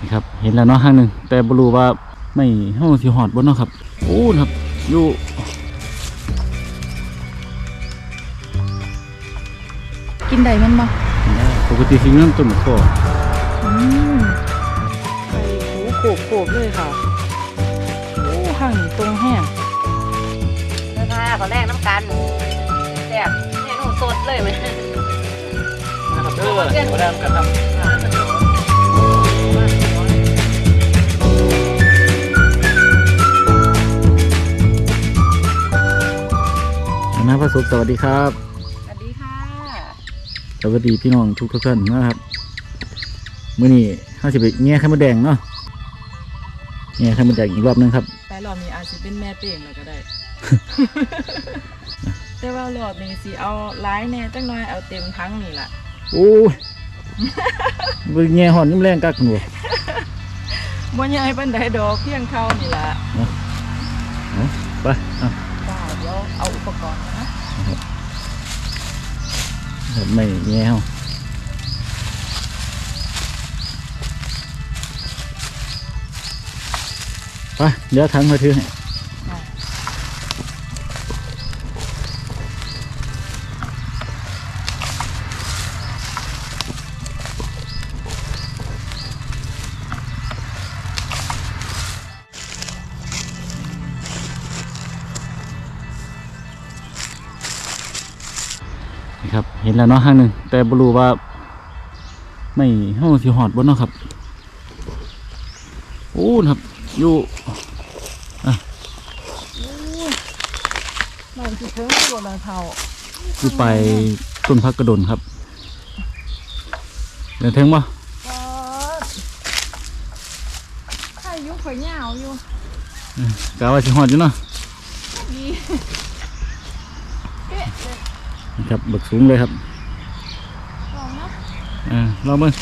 นี่ครับ เห็นแล้วเนาะห้างหนึ่งแต่บรู้ว่าไม่ห้องสิหอดบนเนาะครับโอ้นะครับอยู่กินได้แมันบ่ปกติสิเงินต้นข้ออืมไปหูโขกโขกเลยค่ะโอ้ห่างนี่ตรงแห้งเนื้อผ้าขอแรกน้ำกันแซ่บเมนูสดเลยไหมนะครับเด้อมาแล้วกันท นะพระสุขสวัสดีครับ สวัสดีค่ะ สวัสดีพี่น้องทุกทุกๆท่านนะครับมื้อนี้ข้าสิไปแง่ไข่มดแดงเนาะแง่ไข่มดแดงอีกรอบหนึงครับ แต่รอบนี้อาจจะเป็นแม่เป่งแล้วก็ได้ แต่ว่ารอบนี้สิเอาร้ายแน่จังน้อยเอาเต็มทั้งนี่ล่ะโอ้ยไปแง่หอนยิ้มแรงกักหนูบ่ใหญ่ปานใดดอกเพียงเท่านี่ล่ะไปอะจ้าเดี๋ยวเอาอุปกรณ์มานะ ไม่แง่เฮาไป แล้วเนาะห้างหนึ่งแต่บรู้ว่า ไม่ห้องสิหอดบนเนาะครับโอ้นะครับ อยู่บ้านสิเทิงตัวละเท่าอยู่ไปต้นพักกระโดนครับเดินถึงบ่ก็ถ้ายุข่อยยาวอยู่กะว่าสิหอดอยู่เนาะดีเป๊ะเลย นะครับบักสูงเลยครับลองนะอ่าลองเบิ่ง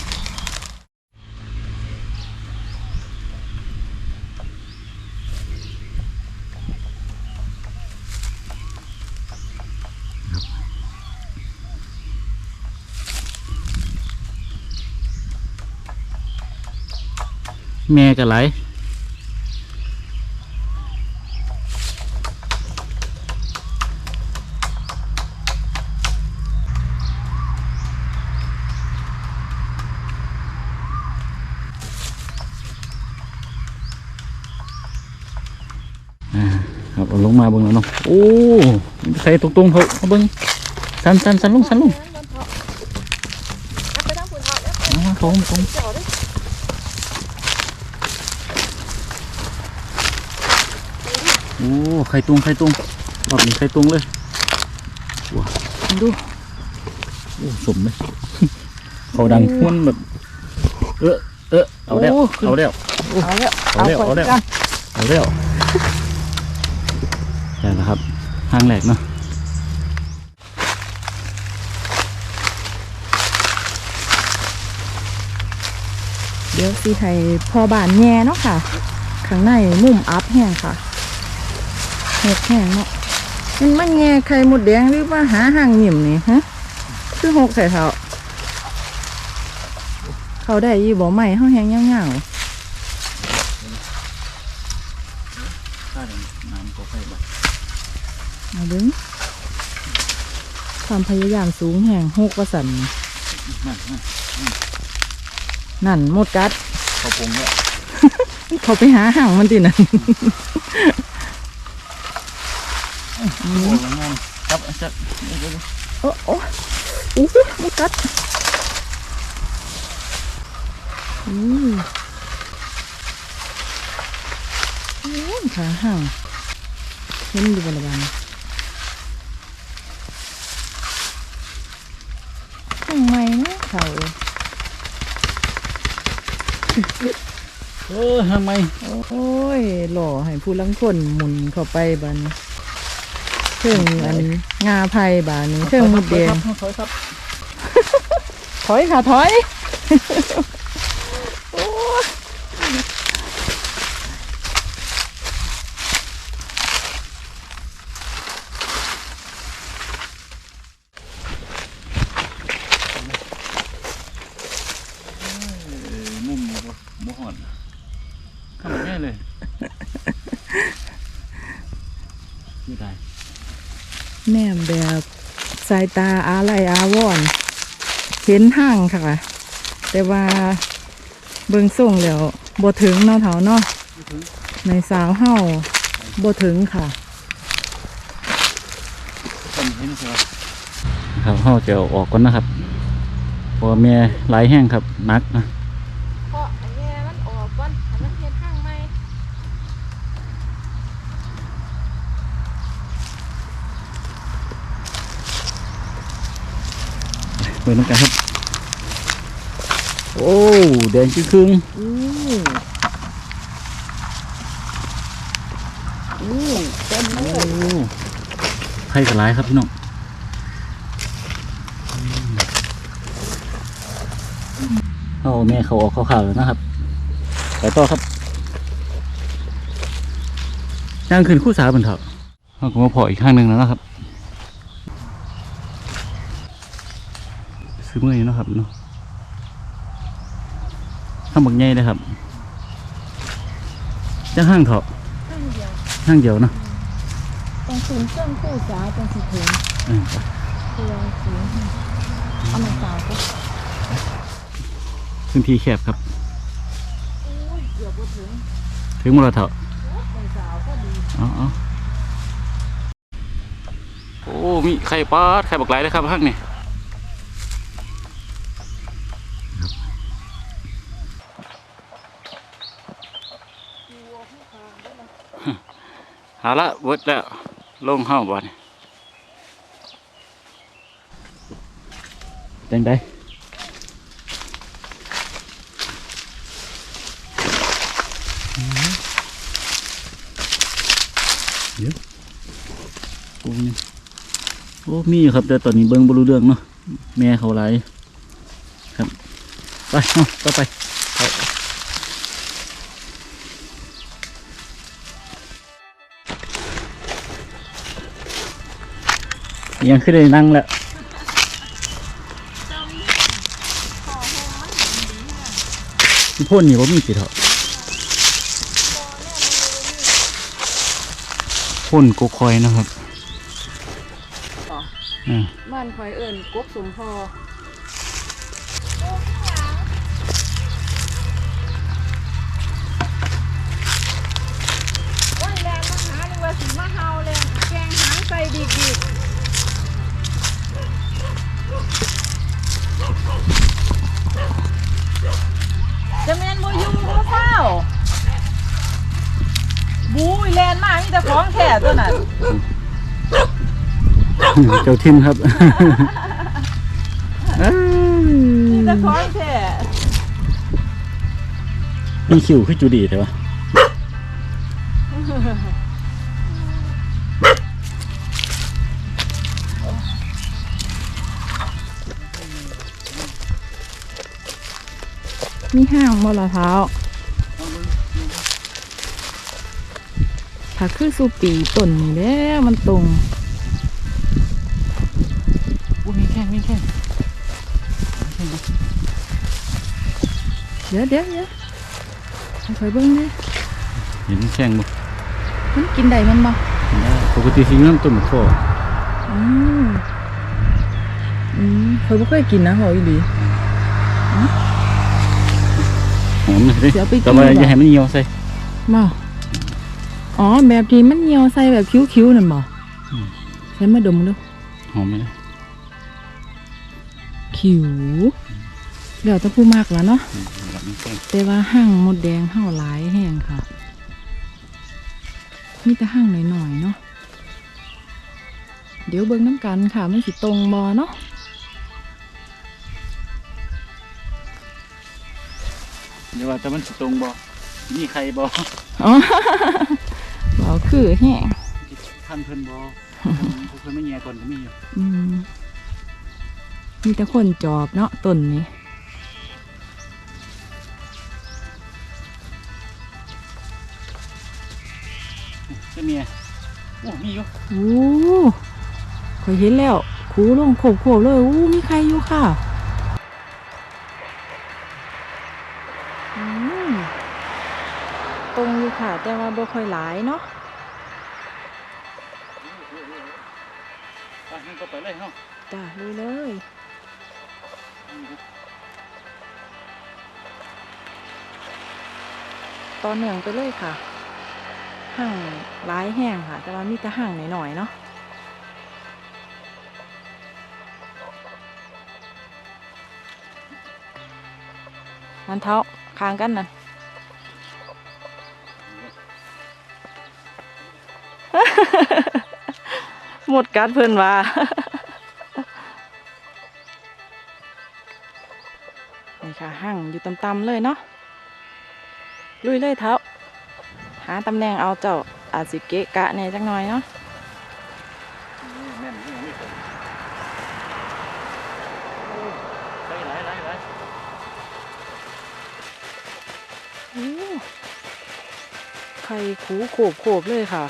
แม่ก็ไหลายอ่าครับเอา ลงมาเบิ่งแล้วเนาะโอ้ใส่ตรงๆเขาเอาเบิ่งสันสันสันลงสันลงไปทางฝุ่นเถอะแล้วเอามาตรงตรงเจ้าด้วยโอ้ไข่ตุงไข่ตุงรอบนี้ไข่ตุงเลยว้าดูโอ้สมไหมเขาดังพ้วนแบบเออเออเอาแล้วเอาแล้วเอาแล้วเอาแล้วข่ยเอาแล้ว กัน เอาแล้วใช่แล้วครับห้างแหลกเนาะเดี๋ยวสิให้พอบานแง่เนาะค่ะ ข้างในมุมอัพแห้งค่ะเห็ดแห้งเนาะมันมันแง่ไข่หมดแดงหรือว่าหาห่างหนิ่มนี่ฮะคือหกใส่เท้าเขาได้ยี่บ่ใหม่เขาแห้งย่างาน้ำก็ไข่แบบ ๆมาดึง ความพยายามสูงแห่งหกประสันนั่นนั่นนั่นหมดกัดเขาปรุงแล้วเขาไปหาห่างมันติน่ะโอ้ยงานครับจัดเดี๋ยวๆโอ้โอ้อู้หมดกัดอู้อู้ขาห่างเห็นอยู่บนระบานทำไมนะ เขาเอ้ยเออทำไม โอ้ยหล่อให้ผู้ลังคนหมุนเข้าไปบานนี้เครื่องอันงาไผ่บานนี้เครื่องมุดแดงถอยครับถอยค่ะถอย โอ้ย บ่หอนทำแม่เลย ไม่ได้ แนมแบบายตาอาไลอาวอน เห็นห่างค่ะ แต่ว่าเบิงส่งแล้วบ่ถึงเนาะเถาเนาะในสาวเฮาบ่ถึงค่ะต้นนี้นะครับเฮาจะออกก่อนนะครับเพราะว่าแม่หลายแห้งครับนักนะ เพราะอันนี้มันออกก่อนอันนั้นเฮ็ดห่างไหม เปิดน้ำกันครับ โอ้แดงครึ่งอู้อู้เต็มเลโอ้ยไข่กระไรครับพี่น้องเอาแม่เขาออกขาวๆแล้วนะครับไปต่อครับย่างขึ้นคู่สาบนเถอะเราก็มาพออีกข้างหนึ่งแล้วนะครับ ซื้อเมื่อยเนาะครับเนาะข้างบักใหญ่เลยครับจะห้างเถอะข้างเดียวห้างเดียวเนาะตรงศูนย์เครื่องคู่สาตรงสิถึงเออตัวสูงเอามาสาวก็พื้นที่แคบครับ อุ้ยเกือบบ่ถึงถึงมรเถอะในสาวก็ดีเอาเอาโอ้มีไข่ปลาดไข่บักไหลเลยครับห้างนี่ หาละเวิร์ดแล้วลงห้าบ่อนจังได้โอ้นี่โอ้ มีอยู่ครับ แต่ตอนนี้เบิ้งบรู้เรื่องเนาะ แม่เขาไรครับ ไปเอาต่อไป ยังขึ้นได้นั่งแล้วพี่พ่นนี่ว่ามีสิเถอะพ่นกกคอยนะครับอ่าบ้านคอยเอิญกบสมพอ เจ้าทิมครับเอ้มียแต่ของแท้มีคิวคือจูดีแต่ว่ามีห้างมอละเท้าถ้าคือสูปีต้นนี่แหล้วมันตรง เดี๋ยวเดี๋ยวเดี๋ยวให้คอยเบิ้งเลยเห็นแข้งบ่มันกินได้มันบ่ปกติสิน้ำต้นข้ออืมอืมเคยบ่เคยกินนะหอยอีหลีหอมเลยดิเดี๋ยวไปกินแต่ว่าดีกว่าอย่าให้มันเหี่ยวใส่บ่อ๋อแบบที่มันเหนียวใส่แบบคิ้วๆนั่นบ่อืมใช้มาดมดูหอมไหมล่ะคิ้ว เดี๋ยวจะพูดมากแล้วเนาะอืมแบบนี้แข้งแต่ว่าห้างมดแดงเห่าหลายแห้งค่ะ มีแต่ห้างหน่อยๆเนาะเดี๋ยวเบิ่งน้ำกันค่ะมันสิตรงบอเนาะเดี๋ยวว่าแต่มันสิตรงบ่มีใครบ่อ๋อบอคือแห้งท่านเพิ่นบ่เพิ่นไม่แย่ก่อนก็มีอยู่อืมมีแต่คนจอบเนาะต้นนี้ เจ้าเมียโอ้มีอยู่โอ้คอยเห็นแล้วคูลงโขบๆเลยอู้มีใครอยู่ค่ะอืมตรงอยู่ค่ะ แต่ว่าบ่ค่อยหลายเนาะไปงั้นก็ไปเลยเนาะจ้ะลุยเลยต่อเนื่องไปเลยค่ะ ห่างร้ายแห้งค่ะ แต่ว่ามีแต่ห่างหน่อยๆเนาะมันเท้าคางกันนั่นหมดการเพิ่อนว่านี่ค่ะห่างอยู่ต่ำๆเลยเนาะลุยเลยเท้า หาตำแหน่งเอาเจ้าอาจสิเกะกะแหน่จักหน่อยเนาะไปหไข่ขูโขบโขบเลยค่ะ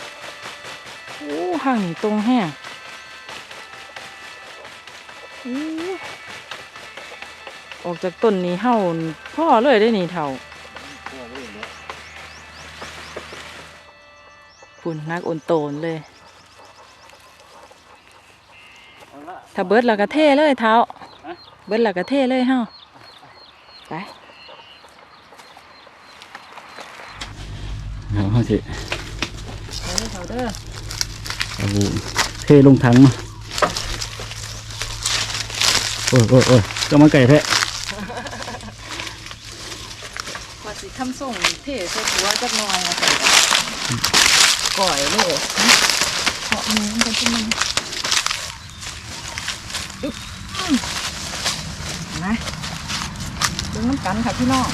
โอ้ห่างนี่ตรงแห้งโอ้ออกจากต้นนี้เห่าพ่อเลยได้นี่เท่า ปุ่นนักโอนโตนเลยเอาละถ้าเบิดแล้วก็เท่เลยเท้าฮะเบิดแล้วก็เท่เลยเฮาไปเอาสิเด้อเท้าเด้อเอาเทลงถังมาโอ้ยโอ้ยโอ้ยก็มาไก่แท้ว่าสิทำส่งเท่ใส่หัวจักหน่อยนะค่ะ ก่อยเลยเหาะมือมันกันจังมันอึ๊บนะดึงน้ำกันค่ะพี่น้อง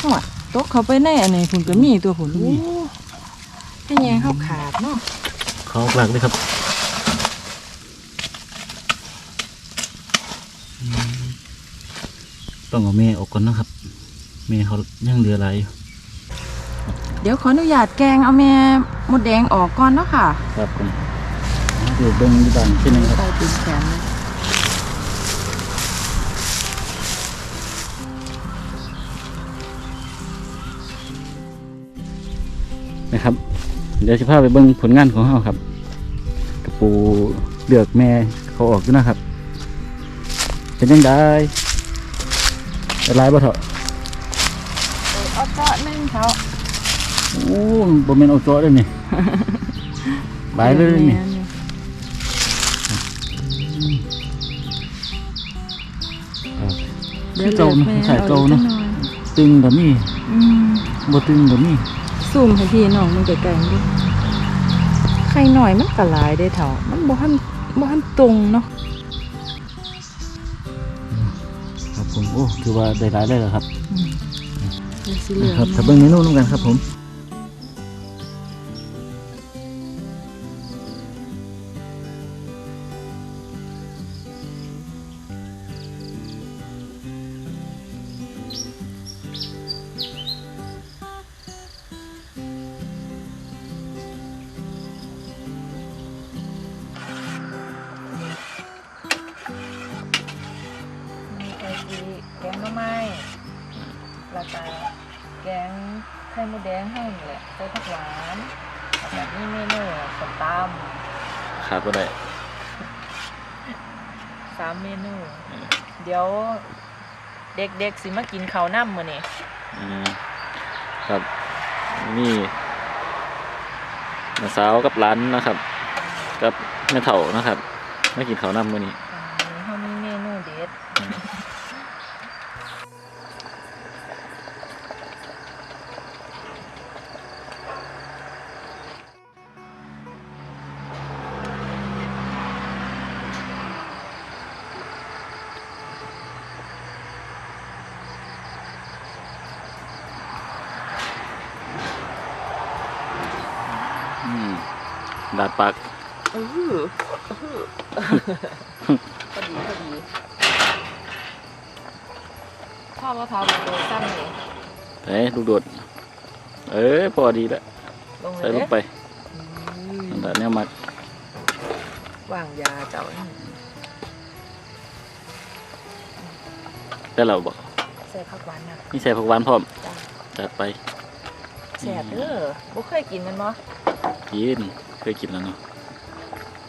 โอ้ยตกเขาไปแน่อันนี้คุณก็มีตัวผุนโอ้ให้แยงเข้าขาดเนาะเขาหลักเลยครับต้องเอาเมย์ออกก่อนนะครับ เมย์เขายังเหลืออะไรอยู่เดี๋ยวขออนุญาตแกงเอาแม่มดแดงออกก่อนเนาะค่ะครับผมอยู่เบิ้งอยู่บ้านที่หนึงครับใส่ตีนแขนเลยนะครับ เดี๋ยวจะพาไปเบิ้งผลงานของเขาครับ กระปูเลือกแม่เขาออกอยู่นะครับ เป็นยังไงเป็นไรบ่เถอะเอา เจาะหนึ่งเขาโอ้บ่แม่นเอาเจาะเลยนี่บายเลยนี่ดี๋ยวคือเก่าเนอะแม่สายเก่าเนอะออีกจังหอยตึงก็มีอืมบ่ตึงก็มีซุ่มให้พี่น้องมันไกลๆดิไข่หน่อยมันก็หลายได้เถ่ามันบ่ทันบ่ทันตรงเนาะครับผมโอ้ถือว่าได้หลายเลยเหรอครับอืมเดี๋ยว สิเหลืองครับถ้าเบิ่งเมนูน้ำกันครับผมมีไอซีแกงหน่อไม้ แล้วก็แกงไข่มดแดงให้นี่แหละใส่ผักหวานแล้วก็มีเมนูส้มตำขาดบ่ได้สามเมนู เดี๋ยวเด็กๆสิมากินข้าวน้ำมื้อนี้อืมครับนี่น้าสาวกับหลานนะครับ กับแม่เฒ่านะครับมากินข้าวน้ำมื้อนี้อันนี้ ดาดปากเออพอดีพอดีพ่อมะพร้าวโดนซ้ำเลยเอ้ยลูกโดด เอ้ยพอดีแล้วลงเลใส่ยลงไปนั่นแหละเนี่ยมักวางยาเจ้านี่แต่เราบอกใส่ผักหวานนะนี่ใส่ผักหวานพร้อมจัดไปแซ่บเด้อบ่เคยกินมันบ่กิน เคยกินแล้วเนาะ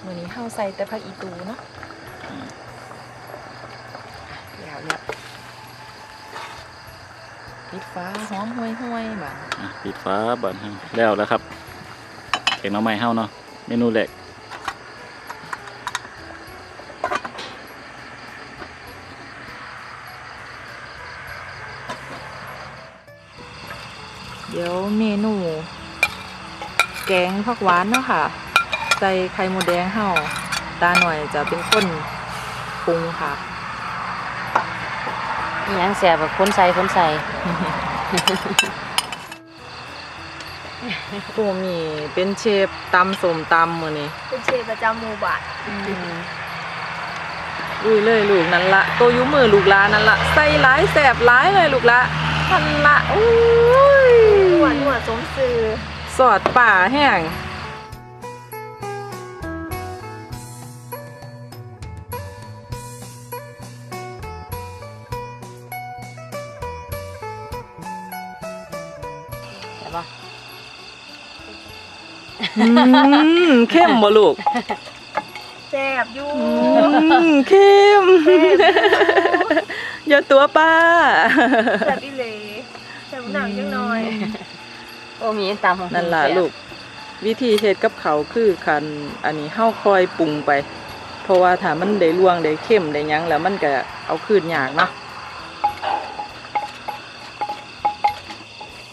มื้อนี้เฮาใส่แต่ผักอีตูเนาะอืมแล้วแล้วปิดฟ้าหอมห่วยๆบาดอะปิดฟ้าบันเฮาแล้วแล้วครับแกงหน้ำไม้เฮาเนาะเมนูแรกเดี๋ยวเมนู แกงผักหวานเนาะค่ะ ใส่ไข่มดแดงเฮาตาหน่อยจะเป็นคนปรุงค่ะนี่ยังแสบแบบคนใส่คนใส่ตัวมีเป็นเชฟตำสมตำมื้อนี้เป็นเชฟประจำหมู่บ้านอุ้ยเลยลูกนั่นละตัวอยุมือลูกลานั่นละใส่หลายแสบหลายเลยลูกละทันละอุ้ยหวานหวานสมซื่อ สอดป่าแห้งใช่ปะอืมเข้มบ่ลูกแซ่บอยู่อืมเข้มอย่าตัวป้าแซ่บอีเหลแซ่บหนังยังน้อย โอ้มีตำของนั่นล่ะแซ่บลูก วิธีเฮ็ดกับเขาวคือคันอันนี้เฮาคอยปรุงไป เพราะว่าถ้ามันได้ลวงได้เข้มได้หยังแล้วมันก็เอาคืนยากเนาะ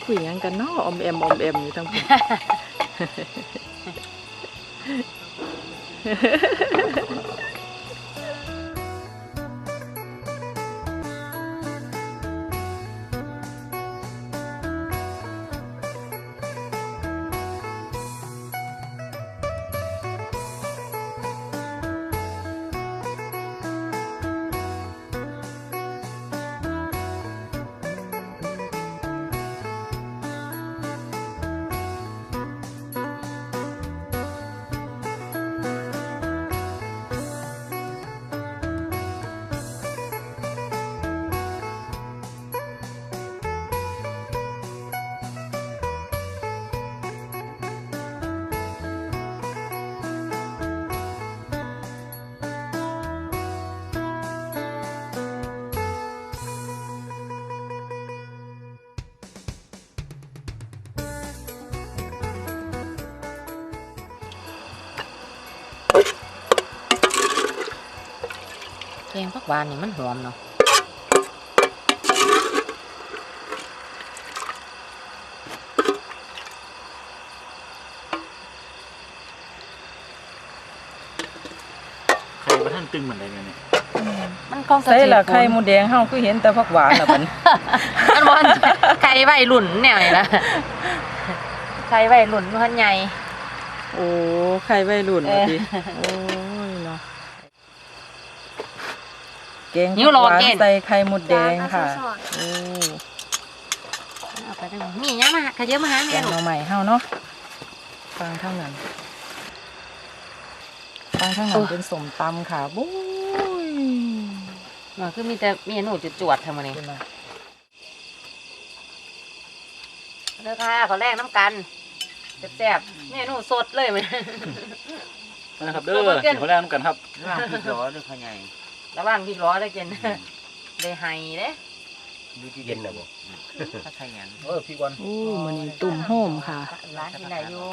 คุยหยังกันเนาะอมแอมอมแอมอยู่ทั้งพุ่นแผักหวานนี่มันหอมเนาะใครมาท่านตึงเหมือนไรเนี่ยมันของใส่ละไข่มดแดงเฮาคือเห็นแต่ผักหวานล่ะบัดนี้มันบอลไข่ใบหลุ่นแนวนี่นะไข่ใบหลุ่นมันใหญ่โอ้ไข่วัยรุ่นเอว่าอติโอ้ยเนาะ แกงนิ้วผักรอหวานเกณฑ์ใส่ไข่มดแดงค่ะจานเอาซอสโอ้เอาไปได้มีเนี้ยมาขยับมาหาแกแม่งลูหน่กอใหม่เฮาเนาะฟังทั้งนั้นฟังทั้งนั้นเป็นสมตำค่ะบุ้ยมันคือมีแต่เมนูจุดจวดๆทำมาเนี่ยเป็นไงเด้อค่ะขอแรกน้ำกันแซ่บๆเมนูสดเลยมันนะครับเด้อตัวเกินเดี๋ยวเขาแรกน้ำกันครับ ร่างพี่ร้อด้วยพ่อใหญ่ ระวังพี่ล้อได้เจนได้ไห้เด้ดูที่เย็นนะบ่ถ้าขยันเออพี่วันโอ้มันนี้ตุ่มโฮมค่ะร้านที่ไหนอยู่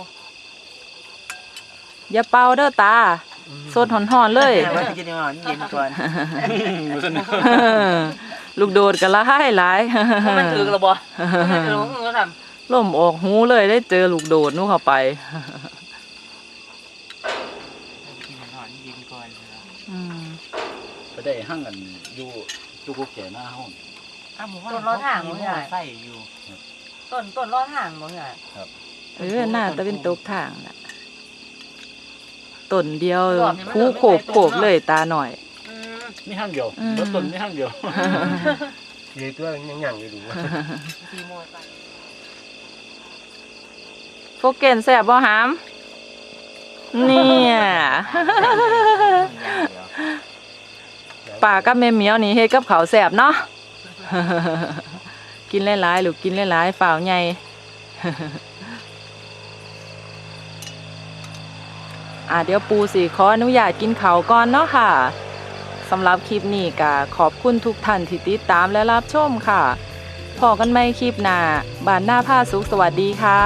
อย่าเป่าเด้อตาสดหอนๆเลยว่าจะเย็นก่อนเย็นก่อนมาสนุกลูกโดดกันละให้หลายเพราะมันถือกระบอกมันถือของมือทล่มออกหูเลยได้เจอลูกโดดนู่นเข้าไป กินก่อนเย็นก่อน อืม ไปได้ห้างกันอยู่อยู่กุ๊กแก่หน้าห้องอ้าวหมูว่าใส่อยู่ำต้นต้นล้อทางบ่เหรอเออหน้าตะเป็นตกทางน่ะต้นเดียวรอบนี้มันคู่เริ่มโขไม่บใส่โขบเลยตาหน่อย อืมนี่ห้างเดียวอืมรถต้นนี่ห้างเดียวเยตัวยังยังอยู่ดูสีโมยไปโฟกเกนแสบบ่หาม เนี่ย ป่ากับแม่เหมียวนี่เฮ็ดกับเขาวแสบเนาะกินหลายๆหรือกินหลายๆฝ่าวใหญ่อ่าเดี๋ยวปูสิขออนุญาตกินเขาวก่อนเนาะค่ะสำหรับคลิปนี้ก็ขอบคุณทุกท่านที่ติดตามและรับชมค่ะพอกันไม่คลิปหน้าบานหน้าผ้าสุขสวัสดีค่ะ